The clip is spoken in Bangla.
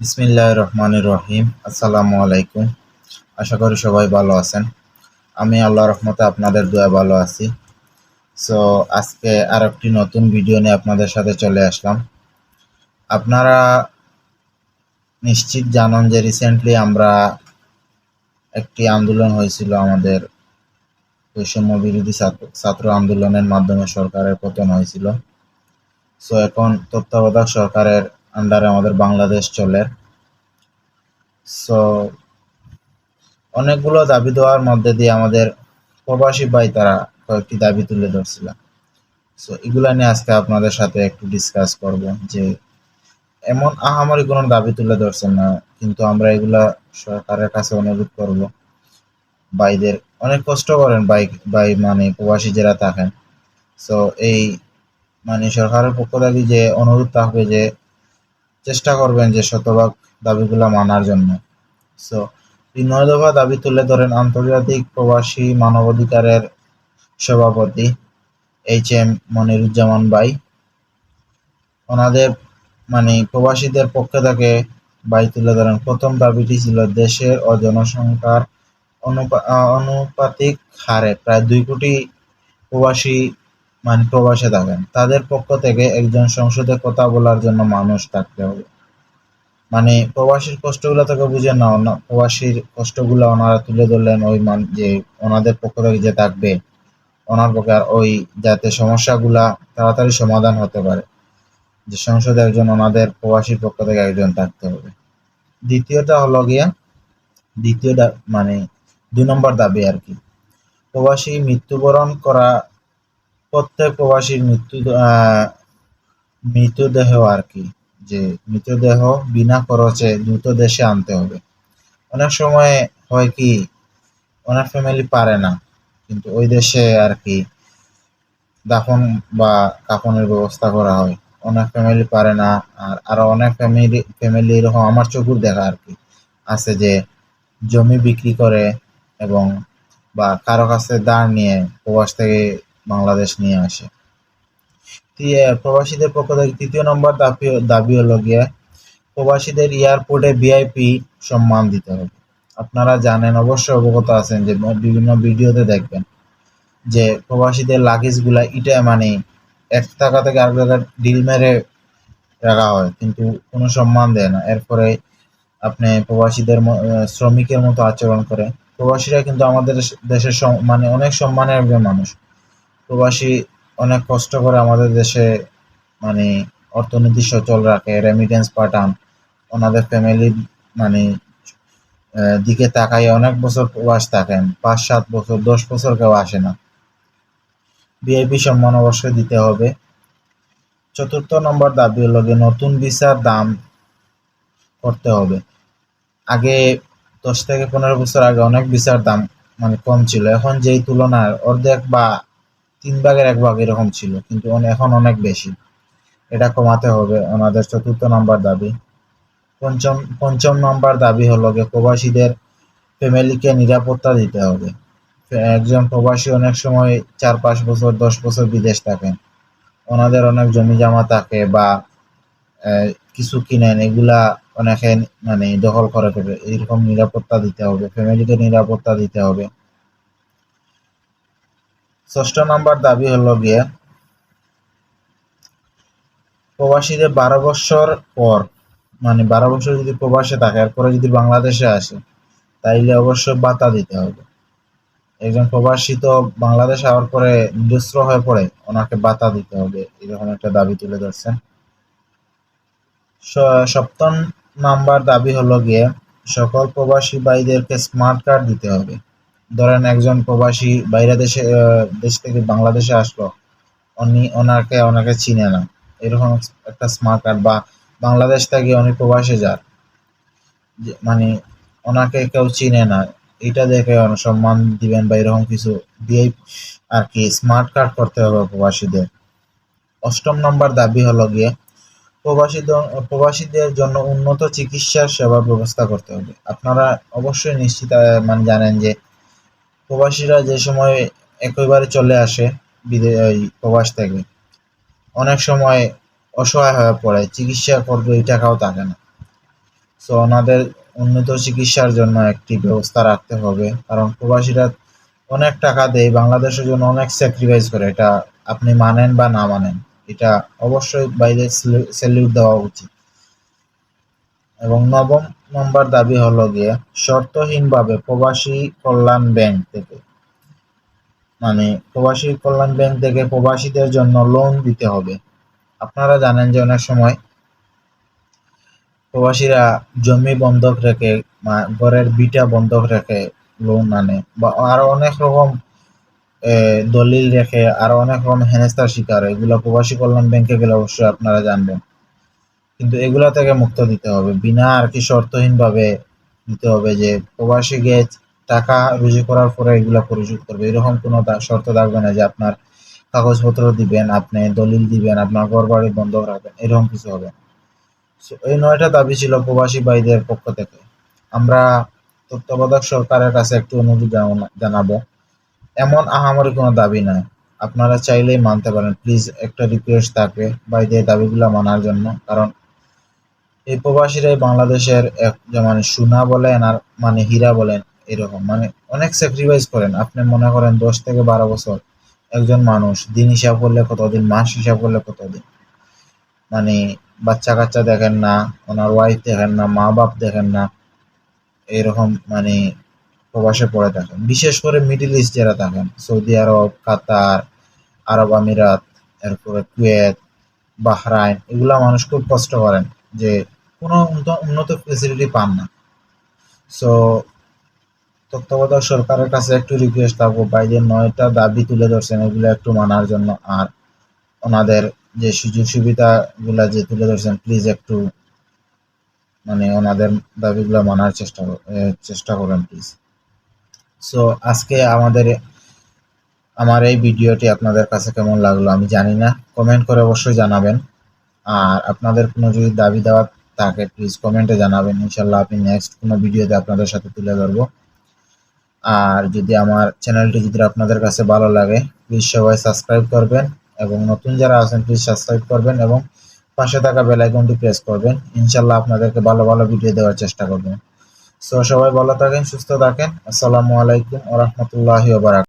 বিসমিল্লাহ রহমানুর রহিম। আসসালামু আলাইকুম আশা করি সবাই ভালো আছেন। আমি আল্লাহ রহমতে আপনাদের দোয়া ভালো আছি। সো আজকে আর একটি নতুন ভিডিও নিয়ে আপনাদের সাথে চলে আসলাম। আপনারা নিশ্চিত জানান যে রিসেন্টলি আমরা একটি আন্দোলন হয়েছিল আমাদের বৈষম্য বিরোধী ছাত্র ছাত্র আন্দোলনের মাধ্যমে সরকারের পতন হয়েছিল। সো এখন তত্ত্বাবধায়ক সরকারের আন্ডারে আমাদের বাংলাদেশ চলে। সো অনেকগুলো দাবি দেওয়ার মধ্যে দিয়ে আমাদের প্রবাসী ভাই তারা কয়েকটি দাবি তুলে ধরছিল। সো এগুলা নিয়ে আজকে আপনাদের সাথে একটু ডিসকাস করব যে এমন আহামারি কোনো দাবি তুলে ধরছেন না, কিন্তু আমরা এগুলা সরকারের কাছে অনুরোধ করব। ভাইদের অনেক কষ্ট করেন ভাই ভাই মানে প্রবাসী যারা থাকেন। সো এই মানে সরকারের পক্ষ থেকে যে অনুরোধ থাকবে যে চেষ্টা করবেন যে শতভাগ দাবিগুলো মানার জন্য। সো এই নয় দফা দাবি তুলে ধরেন আন্তর্জাতিক প্রবাসী মানবাধিকারের সভাপতি এইচ এম মনিরুজ্জামান ভাই। ওনাদের মানে প্রবাসীদের পক্ষে থেকে বাই তুলে ধরেন, প্রথম দাবিটি ছিল দেশের ও জনসংখ্যার অনুপাতিক হারে প্রায় দুই কোটি প্রবাসী মানে প্রবাসে থাকেন। তাদের পক্ষ থেকে একজন সংসদে কথা বলার জন্য মানুষ থাকতে হবে। মানে প্রবাসীর কষ্টগুলো থেকে বুঝে না, প্রবাসীর কষ্টগুলো ওনারা তুলে ধরলেন ওই মান যে ওনাদের পক্ষ থেকে যে থাকবে, ওনার আর ওই যাতে সমস্যাগুলা তাড়াতাড়ি সমাধান হতে পারে। যে সংসদে একজন ওনাদের প্রবাসীর পক্ষ থেকে একজন থাকতে হবে। দ্বিতীয়টা হলো গিয়া, দ্বিতীয়টা মানে দুই নম্বর দাবি আর কি। প্রবাসী মৃত্যুবরণ করা প্রত্যেক প্রবাসীর মৃত্যু মৃতদেহ আর কি, যে মৃতদেহ বিনা খরচে দ্রুত দেশে আনতে হবে। অনেক সময় হয় কি, অনেক ফ্যামিলি পারে না, কিন্তু ওই দেশে আর কি দাফন বা কাফনের ব্যবস্থা করা হয়। অনেক ফ্যামিলি পারে না, আর আরও অনেক ফ্যামিলি ফ্যামিলি এরকম আমার চকুর দেখা আর কি, আছে যে জমি বিক্রি করে এবং বা কারও কাছে দাঁড় নিয়ে প্রবাস থেকে বাংলাদেশ নিয়ে আসে। প্রবাসীদের পক্ষ থেকে তৃতীয় নম্বর দাবি দাবি হলো গিয়ে, প্রবাসীদের এয়ারপোর্টে ভিআইপি সম্মান দিতে হবে। আপনারা জানেন, অবশ্যই অবগত আছেন যে বিভিন্ন ভিডিওতে দেখবেন যে, প্রবাসীদের লাগেজগুলা ইটা মানে এক টাকা থেকে আরেক টাকা ডিল মেরে রাখা হয়, কিন্তু কোনো সম্মান দেয় না। এরপরে আপনি প্রবাসীদের শ্রমিকের মতো আচরণ করে। প্রবাসীরা কিন্তু আমাদের দেশের মানে অনেক সম্মানের মানুষ। প্রবাসী অনেক কষ্ট করে আমাদের দেশে মানে অর্থনীতি সচল রাখে রেমিটেন্স পাঠান, ওনাদের ফ্যামিলি মানে দিকে তাকাই অনেক বছর প্রবাস থাকেন পাঁচ সাত বছর, দশ বছর কেউ আসে না। ভিআইপি সম্মান অবশ্যই দিতে হবে। চতুর্থ নম্বর দাবি যে নতুন ভিসার দাম করতে হবে। আগে দশ থেকে পনেরো বছর আগে অনেক ভিসার দাম মানে কম ছিল। এখন যেই তুলনায় অর্ধেক বা তিন ভাগের এক ভাগ এরকম ছিল, কিন্তু এখন অনেক বেশি। এটা কমাতে হবে ওনাদের চতুর্থ নাম্বার দাবি। পঞ্চম পঞ্চম নাম্বার দাবি হলো যে প্রবাসীদের ফ্যামিলিকে নিরাপত্তা দিতে হবে। একজন প্রবাসী অনেক সময় চার, পাঁচ বছর, দশ বছর বিদেশ থাকেন। ওনাদের অনেক জমি জমা থাকে বা কিছু কিনেন, এগুলা অনেকে মানে দখল করে ফেলে। এরকম নিরাপত্তা দিতে হবে, ফ্যামিলিকে নিরাপত্তা দিতে হবে। ষষ্ঠ নাম্বার দাবি হলো গিয়ে প্রবাসীদের বারো বছর পর মানে বারো বছর যদি প্রবাসে থাকে, এরপরে যদি বাংলাদেশে আসে, তাইলে অবশ্য বাতা দিতে হবে। একজন প্রবাসী তো বাংলাদেশ আওয়ার পরে নিরস্ত্র হয়ে পড়ে, ওনাকে বাতা দিতে হবে, এরকম একটা দাবি তুলে ধরছেন। সপ্তম নাম্বার দাবি হলো গিয়ে সকল প্রবাসী ভাইদেরকে স্মার্ট কার্ড দিতে হবে। ধরেন একজন প্রবাসী বাইরে দেশে দেশ থেকে বাংলাদেশে আসলো উনি ওনাকে ওনাকে চিনে না। এরকম একটা স্মার্ট কার্ড বা বাংলাদেশ থেকে উনি প্রবাসে যান মানে ওনাকে কেউ চিনে না। এটা দেখে সম্মান দিবেন বা এরকম কিছু দিয়ে আর কি স্মার্ট কার্ড করতে হবে প্রবাসীদের। অষ্টম নম্বর দাবি হলো গিয়ে, প্রবাসীদের প্রবাসীদের জন্য উন্নত চিকিৎসার সেবার ব্যবস্থা করতে হবে। আপনারা অবশ্যই নিশ্চিত মানে জানেন যে প্রবাসীরা যে সময় একইবারে চলে আসে বিদে প্রবাস থেকে, অনেক সময় অসহায় হয়ে পড়ে, চিকিৎসা করবে এই টাকাও থাকে না। সো ওনাদের উন্নত চিকিৎসার জন্য একটি ব্যবস্থা রাখতে হবে, কারণ প্রবাসীরা অনেক টাকা দেয়, বাংলাদেশের জন্য অনেক স্যাক্রিফাইস করে, এটা আপনি মানেন বা না মানেন, এটা অবশ্যই বাইরে স্যালিউট দেওয়া উচিত। এবং নবম নম্বর দাবি হলো গিয়ে শর্তহীনভাবে প্রবাসী কল্যাণ ব্যাংক থেকে মানে প্রবাসী কল্যাণ ব্যাংক থেকে প্রবাসীদের জন্য লোন দিতে হবে আপনারা জানেন যে অনেক সময় প্রবাসীরা জমি বন্ধক রেখে ঘরের বিটা বন্ধক রেখে লোন আনে বা আরও অনেক রকম দলিল রেখে আরও অনেক রকম হেনস্থার শিকার। এগুলো প্রবাসী কল্যাণ ব্যাংকে গেলে অবশ্যই আপনারা জানবেন কিন্তু এগুলা থেকে মুক্ত দিতে হবে। বিনা আর কি শর্তহীন ভাবে দিতে হবে যে, প্রবাসী গিয়ে টাকা রুজু করার পরে এগুলা পরিশোধ করবে। এরকম কোনো শর্ত থাকবে না যে আপনার কাগজপত্র দিবেন, আপনি দলিল দিবেন, আপনার ঘর বাড়ি বন্ধক রাখবেন, এরকম কিছু হবে। এই নয়টা দাবি ছিল প্রবাসী ভাইদের পক্ষ থেকে। আমরা তত্ত্বাবধায়ক সরকারের কাছে একটু অনুরোধ জানা- জানাব। এমন আহামরি কোনো দাবি নাই। আপনারা চাইলেই মানতে পারেন। প্লিজ একটা রিকোয়েস্ট থাকবে ভাইদের দাবিগুলো মানার জন্য। কারণ এই প্রবাসীরাই বাংলাদেশের এক যে মানে সোনা বলেন আর মানে হীরা বলেন, এরকম। মানে অনেক স্যাক্রিফাইস করেন। আপনি মনে করেন দশ থেকে বারো বছর একজন মানুষ, দিন হিসাব করলে কতদিন, মাস হিসাব করলে কতদিন? মানে বাচ্চা কাচ্চা দেখেন না, ওনার ওয়াইফ দেখেন না মা বাপ দেখেন না, এরকম মানে প্রবাসে পড়ে থাকেন। বিশেষ করে মিডিল ইস্ট যারা থাকেন সৌদি আরব কাতার আরব আমিরাত এরপরে কুয়েত বাহরাইন এগুলা মানুষ খুব কষ্ট করেন যে কোনো উন্নত- ফেসিলিটি পান না। সো তত্ত্বাবধায়ক সরকারের কাছে একটু রিকোয়েস্ট থাকব বাইদের নয়টা দাবি তুলে ধরছেন, এগুলো একটু মানার জন্য। আর ওনাদের যে সুযোগ সুবিধা গুলা যে তুলে ধরছেন প্লিজ একটু মানে ওনাদের দাবিগুলো মানার চেষ্টা চেষ্টা করেন প্লিজ সো আজকে আমাদের, আমার এই ভিডিওটি আপনাদের কাছে কেমন লাগল আমি জানি না। কমেন্ট করে অবশ্যই জানাবেন। আর আপনাদের কোনো যদি দাবি দেওয়া থাকে প্লিজ কমেন্টে জানাবেন। ইনশাল্লাহ আমি নেক্সট কোনো ভিডিওতে আপনাদের সাথে তুলে ধরবো। আর যদি আমার চ্যানেলটি যদি আপনাদের কাছে ভালো লাগে প্লিজ সবাই সাবস্ক্রাইব করবেন এবং নতুন যারা আছেন প্লিজ সাবস্ক্রাইব করবেন এবং পাশে থাকা বেল আইকনটি প্রেস করবেন। ইনশাল্লাহ আপনাদেরকে ভালো ভালো ভিডিও দেওয়ার চেষ্টা করবেন সো সবাই ভালো থাকেন, সুস্থ থাকেন। আসসালামু আলাইকুম ওয়া রাহমাতুল্লাহি ওয়া বারাকাতুহু।